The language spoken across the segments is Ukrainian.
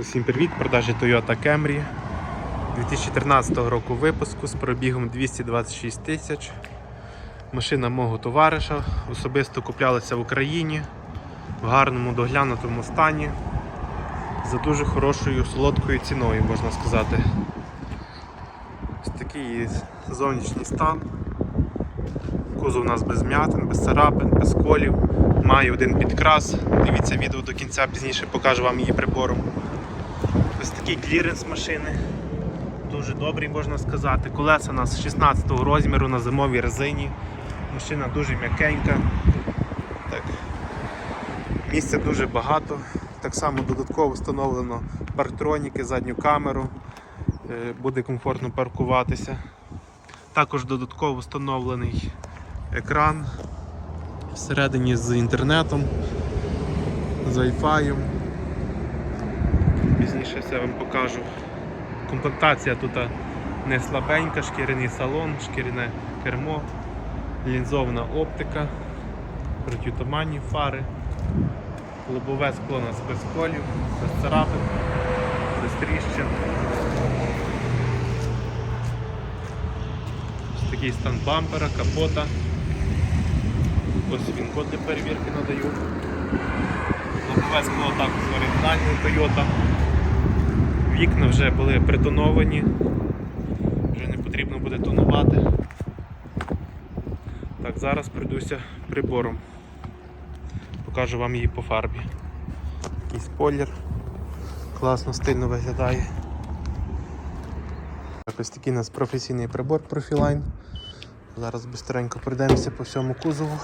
Усім привіт! Продажі Toyota Camry 2013 року випуску з пробігом 226 тисяч. Машина мого товариша. Особисто куплялася в Україні в гарному доглянутому стані за дуже хорошою солодкою ціною, можна сказати. Ось такий зовнішній стан. Кузов у нас без м'ятин, без царапин, без колів. Має один підкрас. Дивіться відео до кінця, пізніше покажу вам її прибором. Ось такий кліренс машини. Дуже добрий, можна сказати. Колеса у нас 16 розміру на зимовій резині. Машина дуже м'якенька. Так. Місця дуже багато. Так само додатково встановлено парктроніки, задню камеру. Е, Буде комфортно паркуватися. Також додатково встановлений екран всередині з інтернетом, з Wi-Fi. Пізніше все вам покажу. Комплектація тут не слабенька, шкіряний салон, шкіряне кермо, лінзована оптика, протитуманні фари, лобове скло нас без колів, без царапин, без тріщин. Ось такий стан бампера, капота. Ось він код для перевірки надаю. Лобове скло також з оригінальної Toyota. Вікна вже були притоновані, вже не потрібно буде тонувати. Так, зараз пройдуся прибором. Покажу вам її по фарбі. Такий спойлер. Класно, стильно виглядає. Ось такий у нас професійний прибор Profiline. Зараз бистренько пройдемося по всьому кузову.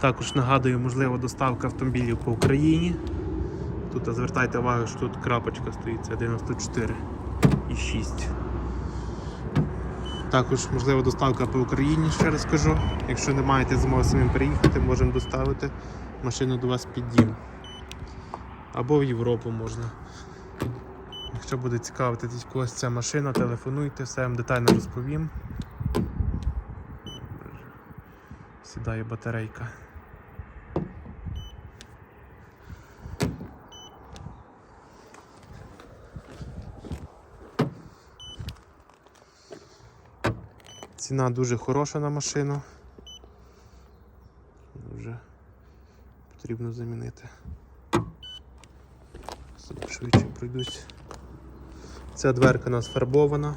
Також нагадую, можлива доставка автомобілів по Україні. Тут звертайте увагу, що тут крапочка стоїть, це 94 і 6. Також можлива доставка по Україні, ще раз кажу. Якщо не маєте змоги самим приїхати, можемо доставити машину до вас під дім. Або в Європу можна. Якщо буде цікавити когось ця машина, телефонуйте, все вам детально розповім. Сідає батарейка. Ціна дуже хороша на машину. Вже потрібно замінити. Швидше пройдусь. Ця дверка у нас фарбована.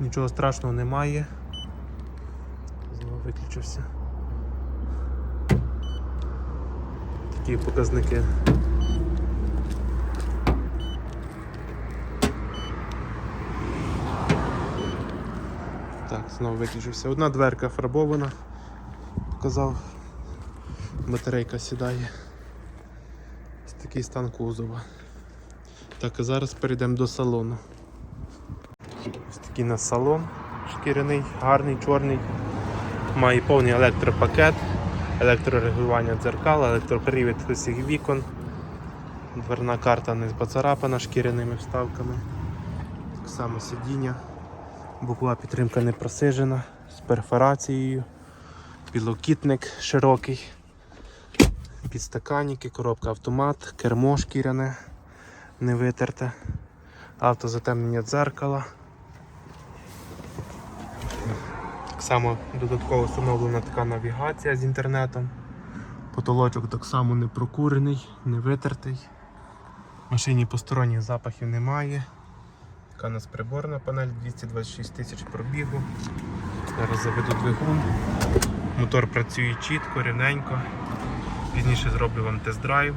Нічого страшного немає. Знову виключився. Такі показники. Знову виключився. Одна дверка фарбована. Показав, батарейка сідає. Ось такий стан кузова. Так, а зараз перейдемо до салону. Ось такий у нас салон шкіряний, гарний, чорний. Має повний електропакет, електрорегулювання дзеркал, електропривід усіх вікон. Дверна карта не поцарапана шкіряними вставками. Так само сидіння. Бокова підтримка не просижена, з перфорацією, підлокітник широкий, підстаканники, коробка автомат, кермо шкіряне, не витерте, автозатемнення дзеркала. Так само додатково встановлена така навігація з інтернетом. Потолочок так само не прокурений, не витертий. В машині посторонніх запахів немає. Така у нас приборна панель 226 тисяч пробігу. Зараз заведу двигун. Мотор працює чітко, рівненько. Пізніше зроблю вам тест-драйв.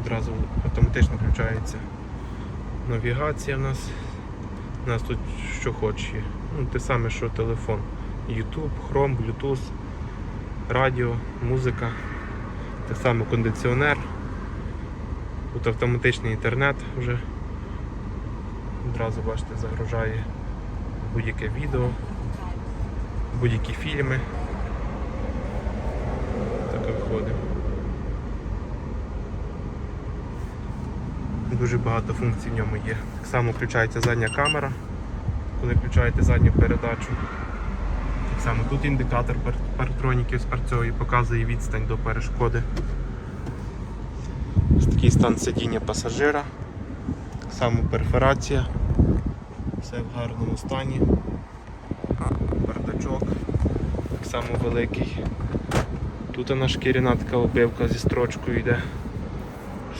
Одразу автоматично включається навігація в нас. У нас тут що хоч є. Ну, те саме, що телефон. YouTube, Chrome, Bluetooth, радіо, музика. Так само кондиціонер. Тут автоматичний інтернет вже одразу бачите загружає будь-яке відео, будь-які фільми. Так виходить. Дуже багато функцій в ньому є. Так само включається задня камера, коли включаєте задню передачу. Так само тут індикатор пар- парктроніків спрацьовує, показує відстань до перешкоди. Такий стан сидіння пасажира. Само перфорація. Все в гарному стані. Бардачок так само великий. Тут вона шкіряна така обивка зі строчкою йде.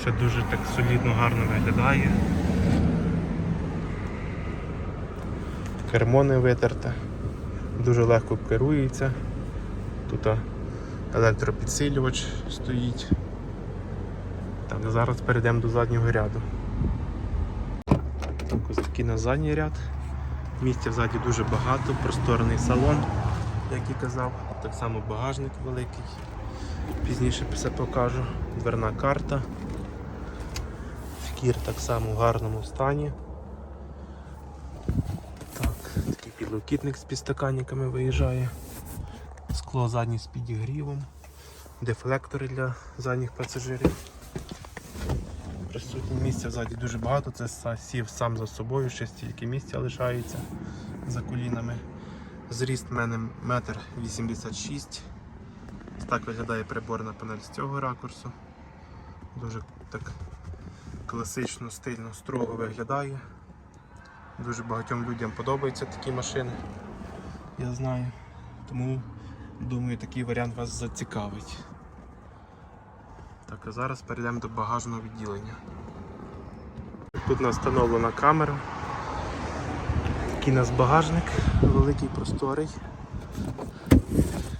Ще дуже так солідно гарно виглядає. Кермо не витерте, дуже легко керується. Тут електропідсилювач стоїть. Так, зараз перейдемо до заднього ряду. Так, ось такий на задній ряд. Місця ззаді дуже багато, просторний салон, як і казав. Так само багажник великий. Пізніше все покажу. Дверна карта. Шкір так само в гарному стані. Так, такий підлокітник з підстаканниками виїжджає. Скло заднє з підігрівом. Дефлектори для задніх пасажирів. Присутні місця ззаді дуже багато, це сів сам за собою, ще стільки місця лишається за колінами. Зріст в мене метр 86. Ось так виглядає приборна панель з цього ракурсу. Дуже так класично, стильно, строго виглядає. Дуже багатьом людям подобаються такі машини. Я знаю. Тому думаю, такий варіант вас зацікавить. Так, а зараз перейдемо до багажного відділення. Тут у нас встановлена камера. Такий у нас багажник, великий просторий.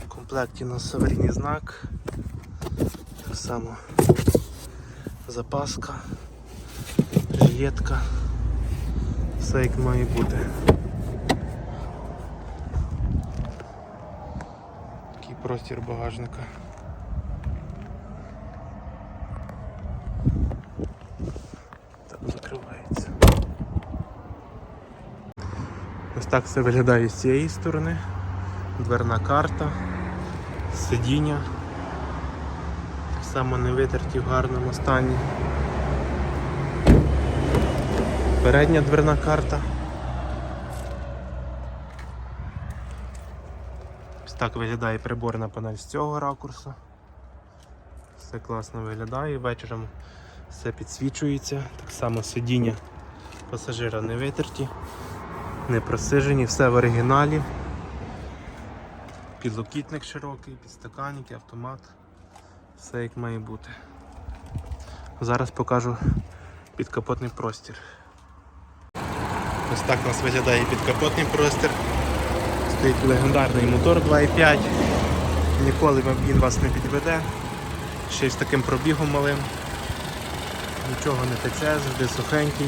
В комплекті у нас аварійний знак. Так само запаска, жилетка. Все як має бути. Такий простір багажника. Так, закривається. Ось так все виглядає з цієї сторони. Дверна карта, сидіння. Так само не витерті в гарному стані. Передня дверна карта. Ось так виглядає приборна панель з цього ракурсу. Все класно виглядає, вечором все підсвічується, так само сидіння пасажира не витерті, не просижені, все в оригіналі. Підлокітник широкий, підстаканники, автомат. Все як має бути. Зараз покажу підкапотний простір. Ось так у нас виглядає підкапотний простір. Стоїть легендарний мотор 2.5. Ніколи він вас не підведе. Ще з таким пробігом малим. Нічого не тече, завжди сухенький.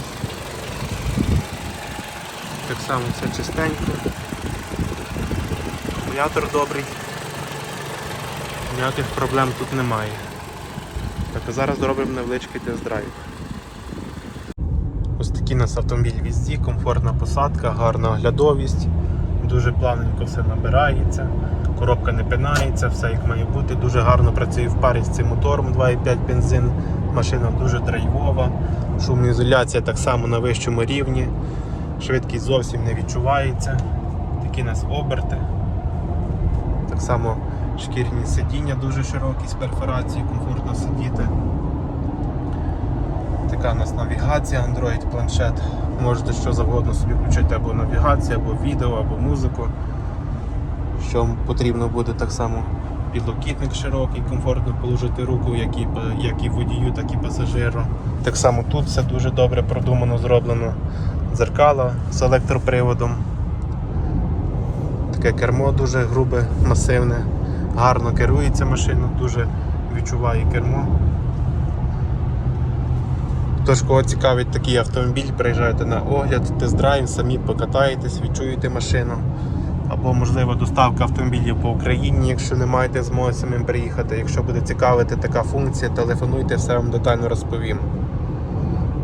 Так само все чистенько. Акумулятор добрий. Ніяких проблем тут немає. Так, а зараз зробимо невеличкий тест-драйв. Ось такий у нас автомобіль в їзді, комфортна посадка, гарна оглядовість, дуже плавненько все набирається, коробка не пинається, все як має бути. Дуже гарно працює в парі з цим мотором 2,5 бензин. Машина дуже драйвова, шумоізоляція так само на вищому рівні, швидкість зовсім не відчувається. Такі у нас оберти. Так само шкірні сидіння дуже широкі з перфорацією, комфортно сидіти. Така у нас навігація, Android планшет. Можете що завгодно собі включити або навігацію, або відео, або музику. Що потрібно буде так само підлокітник широкий, комфортно положити руку, як і, як і водію, так і пасажиру. Так само тут все дуже добре продумано, зроблено. Дзеркала з електроприводом. Таке кермо дуже грубе, масивне, гарно керується машина, дуже відчуває кермо. Тож, кого цікавить такий автомобіль, приїжджайте на огляд, тест-драйв, самі покатаєтесь, відчуєте машину. Або, можливо, доставка автомобілів по Україні, якщо не маєте змоги самим приїхати. Якщо буде цікавити така функція, телефонуйте, все вам детально розповім.